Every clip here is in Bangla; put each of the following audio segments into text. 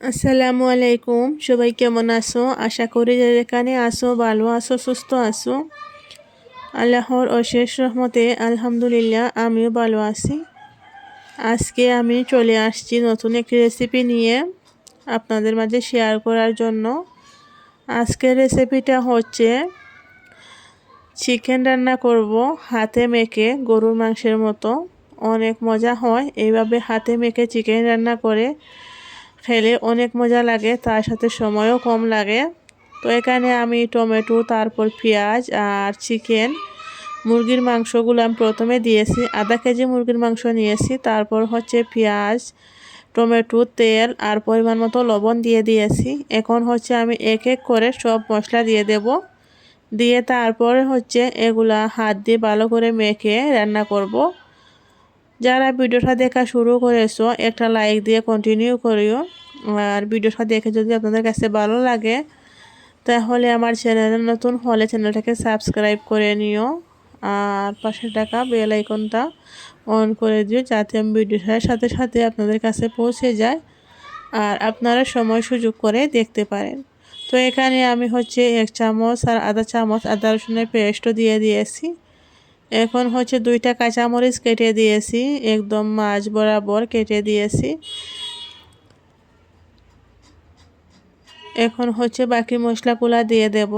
আসসালামু আলাইকুম। সবাই কেমন আছো? আশা করি যে যেখানে আসো ভালো আছো, সুস্থ আছো। আল্লাহর অশেষ রহমতে, আলহামদুলিল্লাহ, আমিও ভালো আছি। আজকে আমি চলে আসছি নতুন একটি রেসিপি নিয়ে আপনাদের মাঝে শেয়ার করার জন্য। আজকের রেসিপিটা হচ্ছে চিকেন রান্না করব হাতে মেখে গরুর মাংসের মতো। অনেক মজা হয়। এইভাবে হাতে মেখে চিকেন রান্না করে খেলে অনেক মজা লাগে, তার সাথে সময়ও কম লাগে। তো এখানে আমি টমেটো, তারপর পেঁয়াজ আর চিকেন, মুরগির মাংসগুলো আমি প্রথমে দিয়েছি, আধা কেজি মুরগির মাংস নিয়েছি, তারপর হচ্ছে পেঁয়াজ, টমেটো, তেল আর পরিমাণ মতো লবণ দিয়ে দিয়েছি। এখন হচ্ছে আমি এক এক করে সব মশলা দিয়ে দেব। দিয়ে তারপরে হচ্ছে এগুলা হাত দিয়ে ভালো করে মেখে রান্না করব। যারা ভিডিওটা দেখা শুরু করেছ, একটা লাইক দিয়ে কন্টিনিউ করিও। আর ভিডিওটা দেখে যদি আপনাদের কাছে ভালো লাগে, তাহলে আমার চ্যানেলে নতুন হলে চ্যানেলটাকে সাবস্ক্রাইব করে নিও। আর পাশে টাকা বেল আইকনটা অন করে দিও, যাতে আমি ভিডিওটার সাথে সাথে আপনাদের কাছে পৌঁছে যায় আর আপনারা সময় সুযোগ করে দেখতে পারেন। তো এখানে আমি হচ্ছে এক চামচ আর আধা চামচ আদা রসুনের পেস্টও দিয়ে দিয়েছি। এখন হচ্ছে দুইটা কাঁচামরিচ কেটে দিয়েছি, একদম মাছ বরাবর কেটে দিয়েছি। এখন হচ্ছে বাকি মশলাগুলা দিয়ে দেব।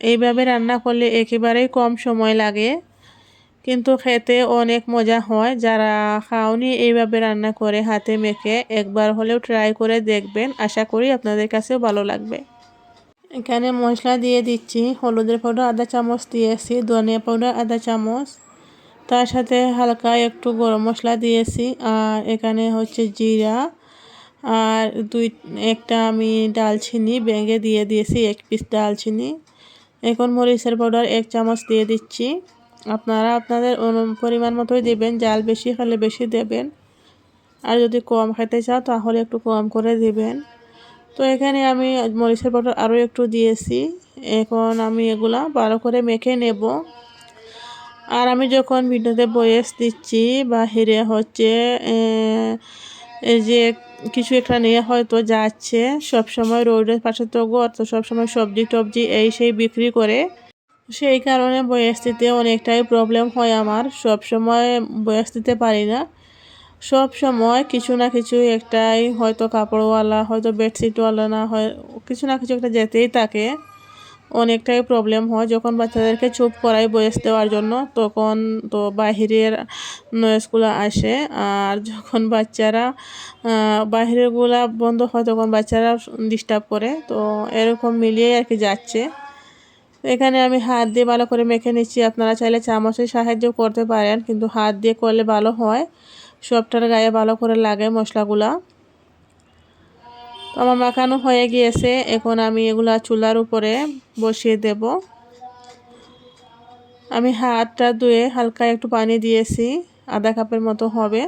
এইভাবে রান্না করলে একেবারেই কম সময় লাগে, কিন্তু খেতে অনেক মজা হয়। যারা খাওনি, এইভাবে রান্না করে হাতে মেখে একবার হলেও ট্রাই করে দেখবেন। আশা করি আপনাদের কাছেও ভালো লাগবে। এখানে মশলা দিয়ে দিচ্ছি। হলুদের পাউডার আধা চামচ দিয়েছি, ধনিয়া পাউডার আধা চামচ। তার সাথে হালকা একটু গরম মশলা দিয়েছি। আর এখানে হচ্ছে জিরা। আর দুই, একটা আমি ডালচিনি ব্যাঙে দিয়ে দিয়েছি, এক পিস ডালচিনি। এখন মরিচের পাউডার এক চামচ দিয়ে দিচ্ছি। আপনারা আপনাদের পরিমাণ মতোই দেবেন, জাল বেশি খেলে বেশি দেবেন। আর যদি কম খেতে চাও তাহলে একটু কম করে দেবেন। তো এখানে আমি মরিচের পাউডার আরও একটু দিয়েছি। এখন আমি এগুলা ভালো করে মেখে নেব। আর আমি যখন ভিডিওতে বয়েস দিচ্ছি বা হেরে হচ্ছে এই যে কিছু একটা নিয়ে হয়তো যাচ্ছে, সব সময় রোডের পাশে তো গর তো সবসময় সবজি টবজি এই সেই বিক্রি করে, সেই কারণে বয়স দিতে অনেকটাই প্রবলেম হয় আমার। সব সময় বয়স দিতে পারি না। সব সময় কিছু না কিছু একটাই হয়তো কাপড়ওয়ালা, হয়তো বেডশিটওয়ালা না হয়, কিছু না কিছু একটা যেতেই থাকে। অনেকটাই প্রবলেম হয় যখন বাচ্চাদেরকে চুপ করাই বয়স দেওয়ার জন্য, তখন তো বাহিরের নয়েসগুলো আসে। আর যখন বাচ্চারা বাহিরেরগুলা বন্ধ হয় তখন বাচ্চারা ডিস্টার্ব করে। তো এরকম মিলিয়ে আর কি যাচ্ছে। এখানে আমি হাত দিয়ে ভালো করে মেখে নিচ্ছি। আপনারা চাইলে চামচের সাহায্য করতে পারেন, কিন্তু হাত দিয়ে করলে ভালো হয়। সবটার গায়ে ভালো করে লাগে মশলাগুলা। তো আমার মাখানো হয়ে গিয়েছে, এখন আমি এগুলা চুলার উপরে বসিয়ে দেব। আমি হাতটা ধুয়ে হালকা একটু পানি দিয়েছি, আধা কাপের মতো হবে।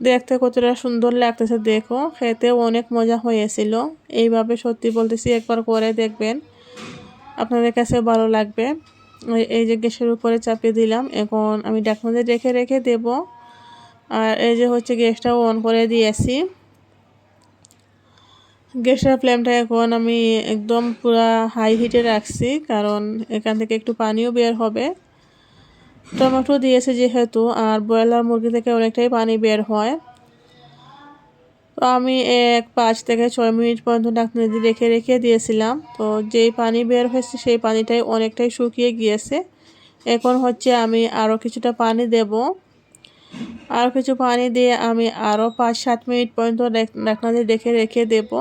দেখতে কতটা সুন্দর লাগতেছে, দেখো। খেতেও অনেক মজা হয়েছিল। এইভাবে সত্যি বলতেছি, একবার করে দেখবেন। আপনাদের কাছে ভালো লাগবে। এই যে গ্যাসের উপরে চাপিয়ে দিলাম। এখন আমি ডাকনাতে রেখে রেখে দেব। আর এই যে হচ্ছে গ্যাসটাও অন করে দিয়েছি। গ্যাসের ফ্লেমটা এখন আমি একদম পুরা হাই হিটে রাখছি, কারণ এখান থেকে একটু পানিও বের হবে। টমেটো দিয়েছে যেহেতু, আর ব্রয়লার মুরগি থেকে অনেকটাই পানি বের হয়। তো আমি এক পাঁচ থেকে ছয় মিনিট পর্যন্ত ডাকনা দিয়ে রেখে রেখে দিয়েছিলাম। তো যেই পানি বের হয়েছে সেই পানিটাই অনেকটাই শুকিয়ে গিয়েছে। এখন হচ্ছে আমি আরও কিছুটা পানি দেব। আরও কিছু পানি দিয়ে আমি আরও পাঁচ সাত মিনিট পর্যন্ত ডাকনা দিয়ে রেখে রেখে দেবো।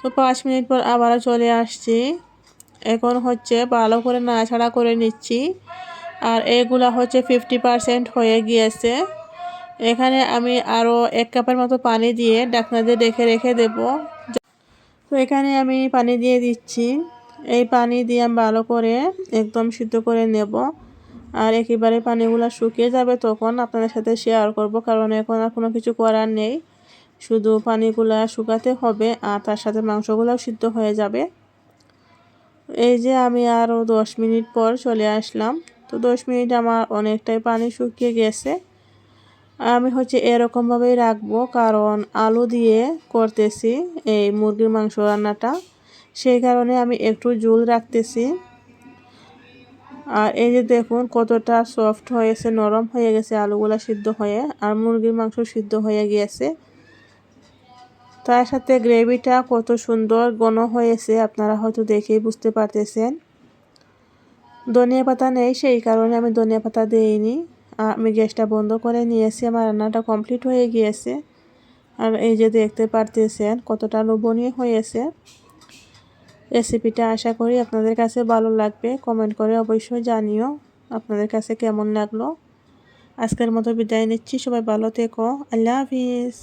তো পাঁচ মিনিট পর আবারও চলে আসছি। এখন হচ্ছে ভালো করে নাড়াছাড়া করে নিচ্ছি। আর এগুলা হচ্ছে ফিফটি পারসেন্ট হয়ে গিয়েছে। এখানে আমি আরও এক কাপের মতো পানি দিয়ে ডাকনা দিয়ে রেখে রেখে দেব। তো এখানে আমি পানি দিয়ে দিচ্ছি। এই পানি দিয়ে আমি ভালো করে একদম সিদ্ধ করে নেব। আর একেবারে পানিগুলো শুকিয়ে যাবে তখন আপনাদের সাথে শেয়ার করব, কারণ এখন আর কোনো কিছু করার নেই। শুধু পানিগুলা শুকাতে হবে আর তার সাথে মাংসগুলোও সিদ্ধ হয়ে যাবে। এই যে আমি আরও দশ মিনিট পর চলে আসলাম। তো দশ মিনিট আমার অনেকটাই পানি শুকিয়ে গেছে। আমি হচ্ছে এরকমভাবেই রাখব, কারণ আলু দিয়ে করতেছি এই মুরগির মাংস রান্নাটা। সেই কারণে আমি একটু জুল রাখতেছি। আর এই যে দেখুন, কতটা সফট হয়েছে, নরম হয়ে গেছে আলুগুলা সিদ্ধ হয়ে, আর মুরগির মাংস সিদ্ধ হয়ে গিয়েছে। তার সাথে গ্রেভিটা কত সুন্দর ঘন হয়েছে, আপনারা হয়তো দেখেই বুঝতে পারতেছেন। ধনিয়া পাতা নেই, সেই কারণে আমি ধনিয়া পাতা দিইনি। আমি গ্যাসটা বন্ধ করে নিয়েছি, আমার রান্নাটা কমপ্লিট হয়ে গিয়েছে। আর এই যে দেখতে পারতেছেন কতটা লোভনীয় হয়েছে। রেসিপিটা আশা করি আপনাদের কাছে ভালো লাগবে কমেন্ট করে অবশ্যই জানিও আপনাদের কাছে কেমন লাগল। আজকের মতো বিদায় নিচ্ছি, সবাই ভালো থেকো, আল্লাহ হাফিজ।